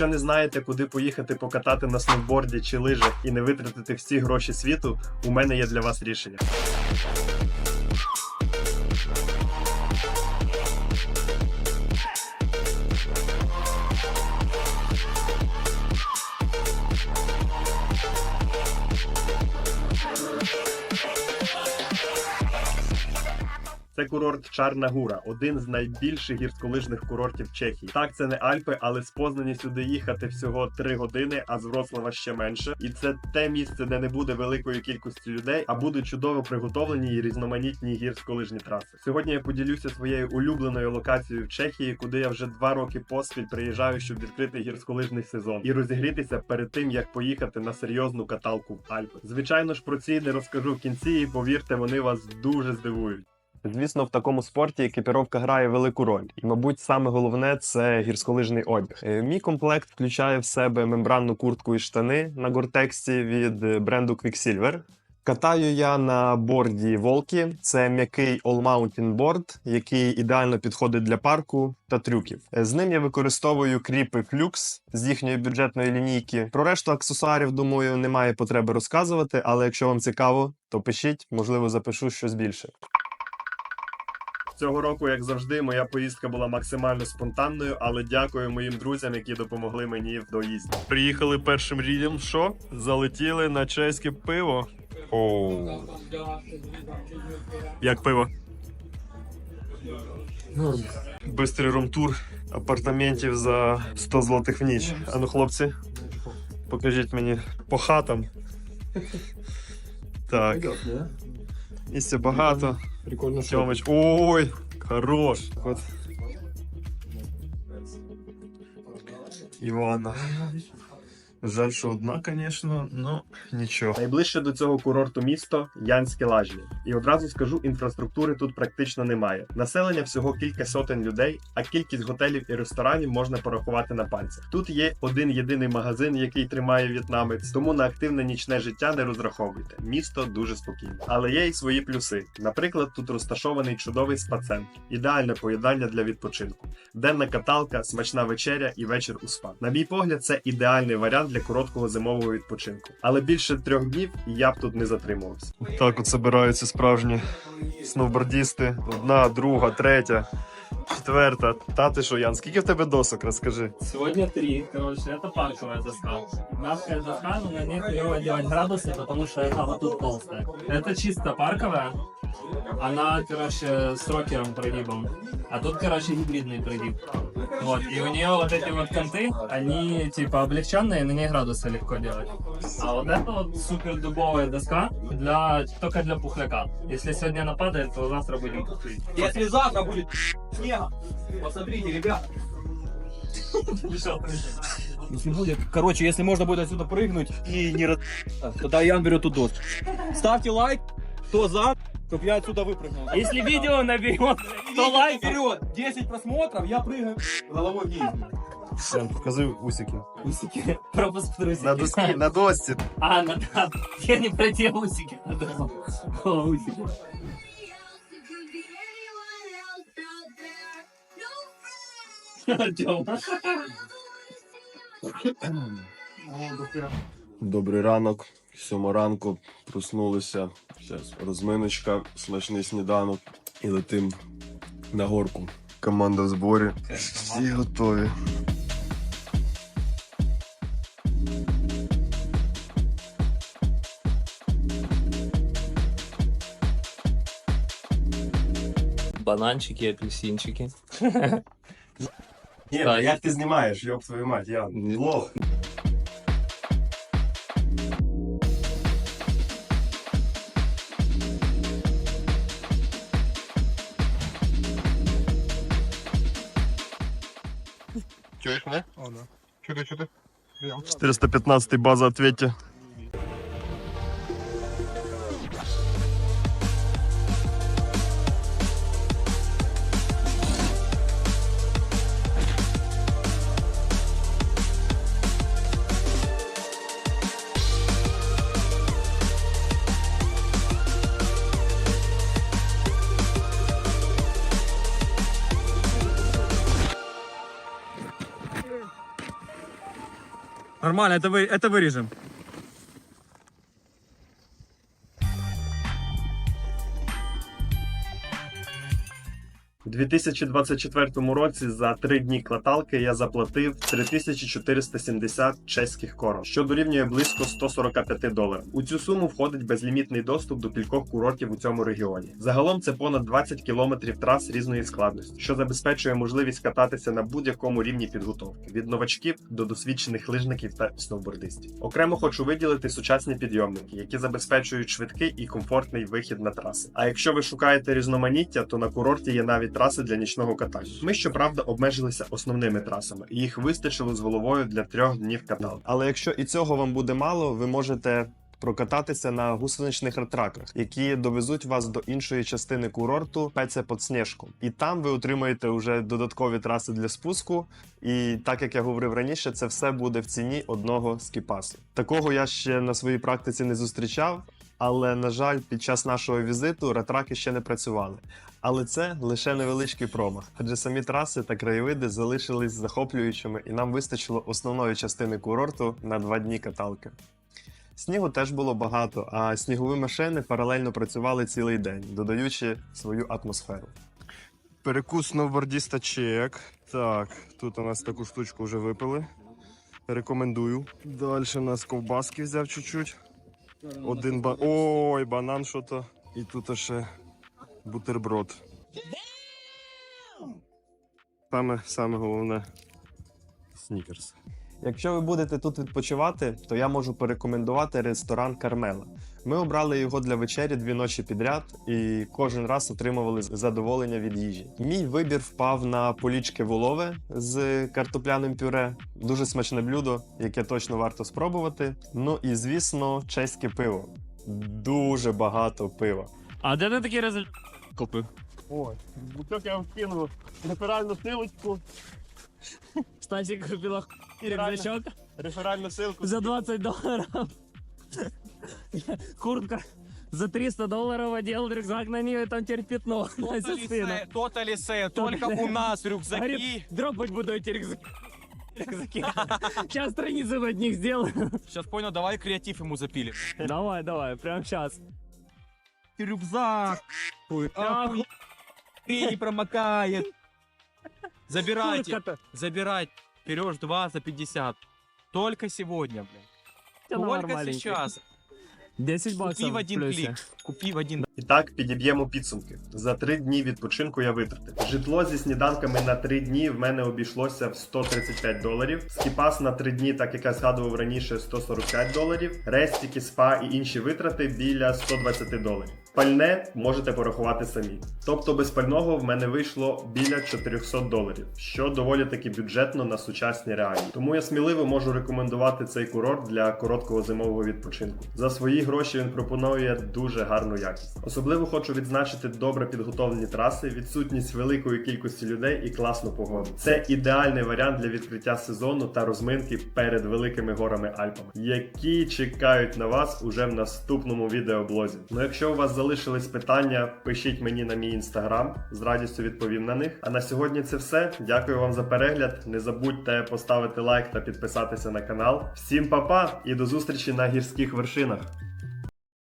Якщо не знаєте, куди поїхати покатати на сноуборді чи лижах і не витратити всі гроші світу, у мене є для вас рішення. Це курорт Чарна Гура, один з найбільших гірськолижних курортів Чехії. Так, це не Альпи, але з Познані сюди їхати всього 3 години, а з Вроцлава ще менше. І це те місце, де не буде великої кількості людей, а будуть чудово приготовлені і різноманітні гірськолижні траси. Сьогодні я поділюся своєю улюбленою локацією в Чехії, куди я вже два роки поспіль приїжджаю, щоб відкрити гірськолижний сезон і розігрітися перед тим, як поїхати на серйозну каталку в Альпи. Звичайно ж, про ці не розкажу в кінці, і повірте, вони вас дуже здивують. Звісно, в такому спорті екіпіровка грає велику роль, і, мабуть, саме головне це гірськолижний одяг. Е, Мій комплект включає в себе мембранну куртку і штани на гортексі від бренду Quicksilver. Катаю я на борді Волки. Це м'який All Mountain борд, який ідеально підходить для парку та трюків. Е, З ним я використовую кріпи Flux з їхньої бюджетної лінійки. Про решту аксесуарів, думаю, немає потреби розказувати, але якщо вам цікаво, то пишіть, можливо, запишу щось більше. Цього року, як завжди, моя поїздка була максимально спонтанною, але дякую моїм друзям, які допомогли мені в доїзді. Приїхали першим рідом. Що? Залетіли на чеське пиво. Оу. Як пиво? Бистрий румтур апартаментів за 100 злотих в ніч. Ану, хлопці, покажіть мені по хатам. Так, місця багато. Прикольно, що ой, хорош. Вот. Івана. Жаль, що одна, звісно, ну нічого. Найближче до цього курорту місто Янське Лажні. І одразу скажу, інфраструктури тут практично немає. Населення всього кілька сотень людей, а кількість готелів і ресторанів можна порахувати на пальцях. Тут є один єдиний магазин, який тримає в'єтнамець, тому на активне нічне життя не розраховуйте. Місто дуже спокійне. Але є й свої плюси. Наприклад, тут розташований чудовий спа-центр, ідеальне поєднання для відпочинку, денна каталка, смачна вечеря і вечір у спа. На мій погляд, це ідеальний варіант для короткого зимового відпочинку. Але більше трьох днів я б тут не затримувався. Так от збираються справжні сноубордісти. Одна, друга, третя, четверта. Та ти що, Ян, скільки в тебе досок? Розкажи. Сегодня три, короче, это парковая доска. Мягкая доска, но на ней клево делать градусы, потому что это вот тут толстая. Это чисто парковая. Она, короче, с рокером пригибом. А тут, короче, гибридный пригиб. Вот, и у нее вот эти вот конты, они типа облегченные, на ней градусы легко делать. А вот это вот супер дубовая доска для только для пухляка. Если сегодня она падает, то завтра будем пухлить. Если завтра будет снега, посмотрите, ребят. Если будет, короче, если можно будет отсюда прыгнуть и не раз... Тогда Ян берет ту доску. Ставьте лайк, кто за, чтобы я отсюда выпрыгнул. Если видео наберет 100 лайков, Вперед! 10 просмотров, я прыгаю головой вниз. Ян, показуй усики. усики, пропуск трусики. На доскі, на досці. А, на, да, я не про те усики. а да. О, усики. Добрий ранок, сьома ранку, проснулися. Зараз розминочка, смачний сніданок і летим на горку. Команда в зборі. Всі готові. Бананчики, апельсинчики. Ні, як ти знімаєш, йоб твою мать, Ян. Лох. Чуєш мене? О, да. Чути, чути. 415 база, ответьте. Нормально, это, вы, это вырежем. У 2024 році за три дні каталки я заплатив 3470 чеських корон, що дорівнює близько 145 доларів. У цю суму входить безлімітний доступ до кількох курортів у цьому регіоні. Загалом це понад 20 кілометрів трас різної складності, що забезпечує можливість кататися на будь-якому рівні підготовки від новачків до досвідчених лижників та сноубордистів. Окремо хочу виділити сучасні підйомники, які забезпечують швидкий і комфортний вихід на траси. А якщо ви шукаєте різноманіття, то на курорті є навіть траси для нічного катання. Ми щоправда обмежилися основними трасами, і їх вистачило з головою для трьох днів каталки. Але якщо і цього вам буде мало, ви можете прокататися на гусеничних ретраках, які довезуть вас до іншої частини курорту Пеце под Снежку. І там ви отримаєте вже додаткові траси для спуску. І так як я говорив раніше, це все буде в ціні одного скіпасу. Такого я ще на своїй практиці не зустрічав. Але на жаль, під час нашого візиту ретраки ще не працювали. Але це лише невеличкий промах, адже самі траси та краєвиди залишились захоплюючими, і нам вистачило основної частини курорту на два дні каталки. Снігу теж було багато, а снігові машини паралельно працювали цілий день, додаючи свою атмосферу. Перекус сноубордіста чек. Так, тут у нас таку штучку вже випили. Рекомендую. Далі у нас ковбаски взяв чуть-чуть. Один ба. Ой, банан що-то. І тут ще бутерброд. Саме, саме головне снікерс. Якщо ви будете тут відпочивати, то я можу порекомендувати ресторан Кармела. Ми обрали його для вечері дві ночі підряд і кожен раз отримували задоволення від їжі. Мій вибір впав на полічки волове з картопляним пюре. Дуже смачне блюдо, яке точно варто спробувати. Ну і звісно, чеське пиво. Дуже багато пива. А де ти такий результат купив? Ой, буток я вкинув реферальну силочку, Стасик купила рюкзачок реферальну силку. за 20 долларов. Куртка за 300 долларов одел рюкзак на нее, и там теперь пятно се, только у нас рюкзаки. Дропать буду эти рюкзаки. Рюкзаки. Сейчас страницу от них сделаю. Сейчас понял, давай креатив ему запилим. Давай, давай, прямо сейчас. Рюкзак. Ах, не промокает. Забирайте, Куртка-то. забирать. Берешь два за 50. Только сегодня, блядь. Она Только сейчас. 10 баксов Купи в один плюсе. клик. Купи в один. І так підіб'ємо підсумки. За три дні відпочинку я витратив. Житло зі сніданками на три дні в мене обійшлося в 135 доларів. Скіпас на три дні, так як я згадував раніше, 145 доларів. Рестіки, спа і інші витрати біля 120 доларів. Пальне можете порахувати самі. Тобто без пального в мене вийшло біля 400 доларів, що доволі таки бюджетно на сучасні реалії. Тому я сміливо можу рекомендувати цей курорт для короткого зимового відпочинку. За свої гроші він пропонує дуже гарну якість. Особливо хочу відзначити добре підготовлені траси, відсутність великої кількості людей і класну погоду. Це ідеальний варіант для відкриття сезону та розминки перед великими горами Альпами, які чекають на вас уже в наступному відеоблозі. Ну якщо у вас залишились питання, пишіть мені на мій інстаграм, з радістю відповім на них. А на сьогодні це все. Дякую вам за перегляд. Не забудьте поставити лайк та підписатися на канал. Всім па-па і до зустрічі на гірських вершинах.